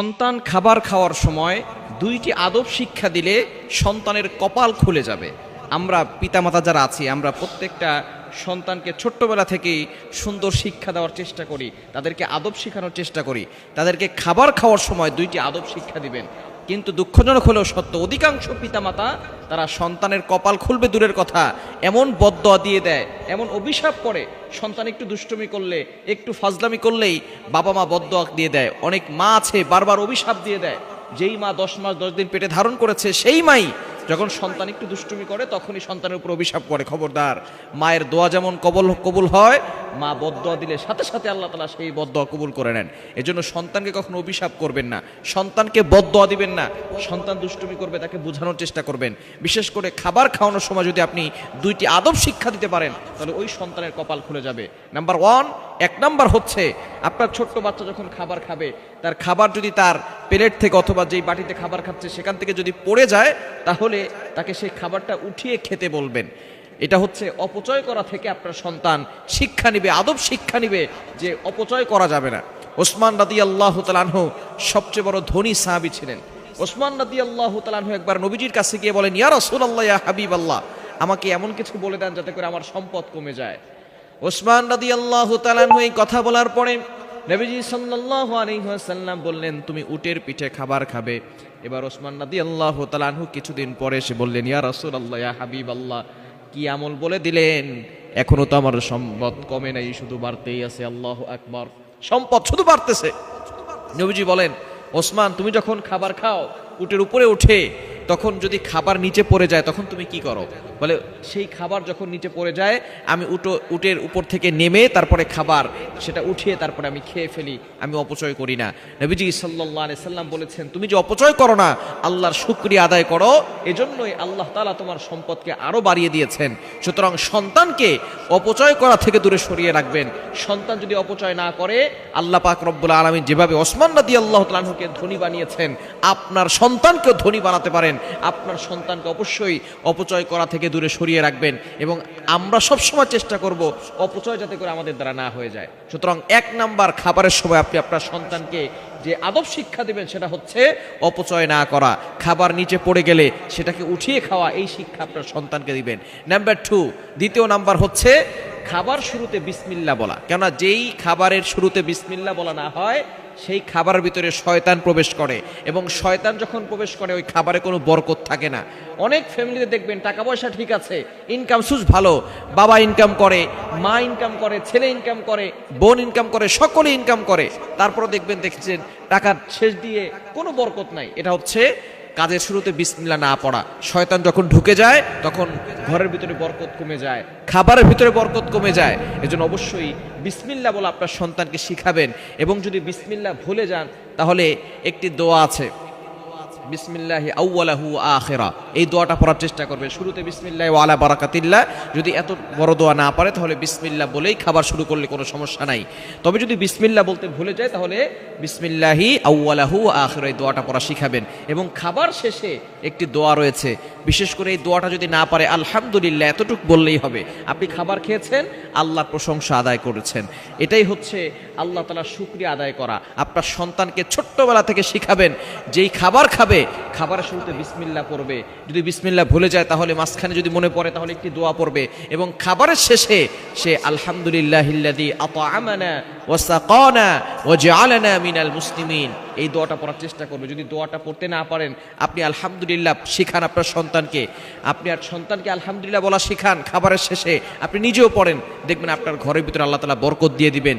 সন্তান খাবার খাওয়ার সময় দুইটি আদব শিক্ষা দিলে সন্তানের কপাল খুলে যাবে। আমরা পিতামাতা যারা আছি, আমরা প্রত্যেকটা সন্তানকে ছোট্টবেলা থেকেই সুন্দর শিক্ষা দেওয়ার চেষ্টা করি, তাদেরকে আদব শেখানোর চেষ্টা করি। তাদেরকে খাবার খাওয়ার সময় দুইটি আদব শিক্ষা দিবেন। কিন্তু দুঃখজনক হলেও সত্য, অধিকাংশ পিতামাতা তারা সন্তানের কপাল খুলবে দূরের কথা, এমন বদয়া দিয়ে দেয়, এমন অভিশাপ করে, সন্তান একটু দুষ্টমি করলে, একটু ফাজলামি করলেই বাবা মা বদয়া দিয়ে দেয়, অনেক মা আছে বারবার অভিশাপ দিয়ে দেয়, যেই মা দশ মাস দশ দিন পেটে ধারণ করেছে, সেই মাই যখন সন্তান একটু দুষ্টুমি করে, তখনই সন্তানের উপর অভিশাপ করে। খবরদার, মায়ের দোয়া যেমন কবল, কবুল হয়, মা বদদোয়া দিলে সাথে সাথে আল্লাহ তালা সেই বদদোয়া কবুল করে নেন। এজন্য সন্তানকে কখনো অভিশাপ করবেন না। সন্তানকে বদদোয়া দিবেন না। সন্তান দুষ্টুমি করবে, তাকে বোঝানোর চেষ্টা করবেন। বিশেষ করে খাবার খাওয়ানোর সময় যদি আপনি দুইটি আদব শিক্ষা দিতে পারেন, তাহলে ওই সন্তানের কপাল খুলে যাবে। নাম্বার ওয়ান এক নাম্বার হচ্ছে, আপনার ছোট্ট বাচ্চা যখন খাবার খাবে, তার খাবার যদি তার প্লেট থেকে অথবা যেই বাটিতে খাবার খাচ্ছে সেখান থেকে যদি পড়ে যায়, তাহলে তাকে সেই খাবারটা উঠিয়ে খেতে বলবেন। এটা হচ্ছে অপচয় করা থেকে আপনার সন্তান শিক্ষা নিবে, আদব শিক্ষা নিবে যে অপচয় করা যাবে না। ওসমান রাদি আল্লাহ তালানহ সবচেয়ে বড় ধনী সাহাবি ছিলেন। ওসমান রাদি আল্লাহ তালানহ একবার নবীজির কাছে গিয়ে বলেন, ইয়া রসুল আল্লাহ হাবিব আল্লাহ আমাকে এমন কিছু বলে দেন যাতে করে আমার সম্পদ কমে যায়। ওসমান রাদি আল্লাহ তালানহ এই কথা বলার পরে নবীজি সাল্লাল্লাহু আলাইহি ওয়াসাল্লাম বললেন, তুমি উটের পিঠে খাবার খাবে। এবার ওসমান রাদি আল্লাহ তালানহু কিছুদিন পরে এসে বললেন, ইয়া রসুল আল্লাহ ইয়া হাবিব আল্লাহ কি আমল বলে দিলেন? এখনও তো আমার সম্পদ কমে নাই, শুধু বাড়তেই আছে, আল্লাহ আকবার। সম্পদ শুধু বাড়তেছে। নবীজি বলেন, ওসমান, তুমি যখন খাবার খাও, উটের উপরে উঠে তখন যদি খাবার নিচে পড়ে যায়, তখন তুমি কি করো? বলে, সেই খাবার যখন নিচে পড়ে যায়, আমি উটো, উটের উপর থেকে নেমে তারপরে খাবার, সেটা উঠিয়ে তারপরে আমি খেয়ে ফেলি, আমি অপচয় করি না। নবীজি সাল্লাহ সাল্লাম বলেছেন, তুমি যে অপচয় করো না, আল্লাহর শুক্রিয়া আদায় করো, এজন্যই আল্লাহ তালা তোমার সম্পদকে আরও বাড়িয়ে দিয়েছেন। সুতরাং সন্তানকে অপচয় করা থেকে দূরে সরিয়ে রাখবেন। সন্তান যদি অপচয় না করে, আল্লাহ পাক রব্বুল আলমী যেভাবে ওসমান রাদি আল্লাহ তালাহুকে ধনী বানিয়েছেন, আপনার সন্তানকেও ধনী বানাতে পারেন। আপনার সন্তানকে অবশ্যই অপচয় করা থেকে দূরে সরিয়ে রাখবেন এবং আমরা সবসময় চেষ্টা করব অপচয় যাতে করে আমাদের দ্বারা না হয়ে যায়। সুতরাং এক নাম্বার খাবারের সময় আপনি আপনার সন্তানকে যে আদব শিক্ষা দেবেন সেটা হচ্ছে অপচয় না করা। খাবার নিচে পড়ে গেলে সেটাকে উঠিয়ে খাওয়া, এই শিক্ষা আপনার সন্তানকে দিবেন। নাম্বার টু, দ্বিতীয় নাম্বার হচ্ছে খাবার শুরুতে বিসমিল্লা বলা। কেননা যেই খাবারের শুরুতে বিসমিল্লা বলা না হয় সেই খাবারের ভিতরে শয়তান প্রবেশ করে এবং শয়তান যখন প্রবেশ করে, ওই খাবারে কোনো বরকত থাকে না। অনেক ফ্যামিলিতে দেখবেন টাকা পয়সা ঠিক আছে ইনকাম সুস ভালো, বাবা ইনকাম করে, মা ইনকাম করে, ছেলে ইনকাম করে, বোন ইনকাম করে, সকলে ইনকাম করে। তারপরে দেখবেন দেখছেন টাকার শেষ দিয়ে কোনো বরকত নাই। এটা হচ্ছে কাজের শুরুতে বিসমিল্লা না পড়া। শয়তান যখন ঢুকে যায়, তখন ঘরের ভিতরে বরকত কমে যায়, খাবারের ভিতরে বরকত কমে যায়। এজন্য অবশ্যই বিসমিল্লা বলে আপনার সন্তানকে শিখাবেন এবং যদি বিসমিল্লা ভুলে যান, তাহলে একটি দোয়া আছে। বিসমিল্লাহি আউ্লাহু আখেরা। এই দোয়াটা পড়ার চেষ্টা করবেন। শুরুতে বিসমিল্লাহ ওয়ালা বারাকাতিল্লা যদি এত বড় দোয়া না পারে, তাহলে বিসমিল্লা বলেই খাবার শুরু করলে কোনো সমস্যা নাই। তবে যদি বিসমিল্লা বলতে ভুলে যায়, তাহলে বিসমিল্লাহি আউ্লাহু আখেরা এই দোয়াটা পড়া শিখাবেন। এবং খাবার শেষে একটি দোয়া রয়েছে বিশেষ করে এই দোয়াটা যদি না পারে, আলহামদুলিল্লাহ, এতটুকু বললেই হবে। আপনি খাবার খেয়েছেন, আল্লাহর প্রশংসা আদায় করেছেন। এটাই হচ্ছে আল্লাহ তালা শুক্রিয়া আদায় করা। আপনার সন্তানকে ছোট্টবেলা থেকে শিখাবেন, যেই খাবার খাবে, খাবারের শুরুতে বিসমিল্লা পড়বে। যদি বিসমিল্লা ভুলে যায়, তাহলে মাঝখানে যদি মনে পড়ে, তাহলে একটি দোয়া পড়বে। এবং খাবারের শেষে সে আলহামদুলিল্লাহ আমানা ওয়াসাকানা ওয়াজআলানা মিনাল মুসলিমিন। এই দোয়াটা পড়ার চেষ্টা করবে। যদি দোয়াটা পড়তে না পারেন, আপনি আলহামদুলিল্লাহ শিখান আপনার সন্তানকে। আপনি আর সন্তানকে আলহামদুলিল্লাহ বলা শিখান, খাবারের শেষে। আপনি নিজেও পড়েন, দেখবেন আপনার ঘরের ভিতরে আল্লাহ তালা বরকত দিয়ে দিবেন।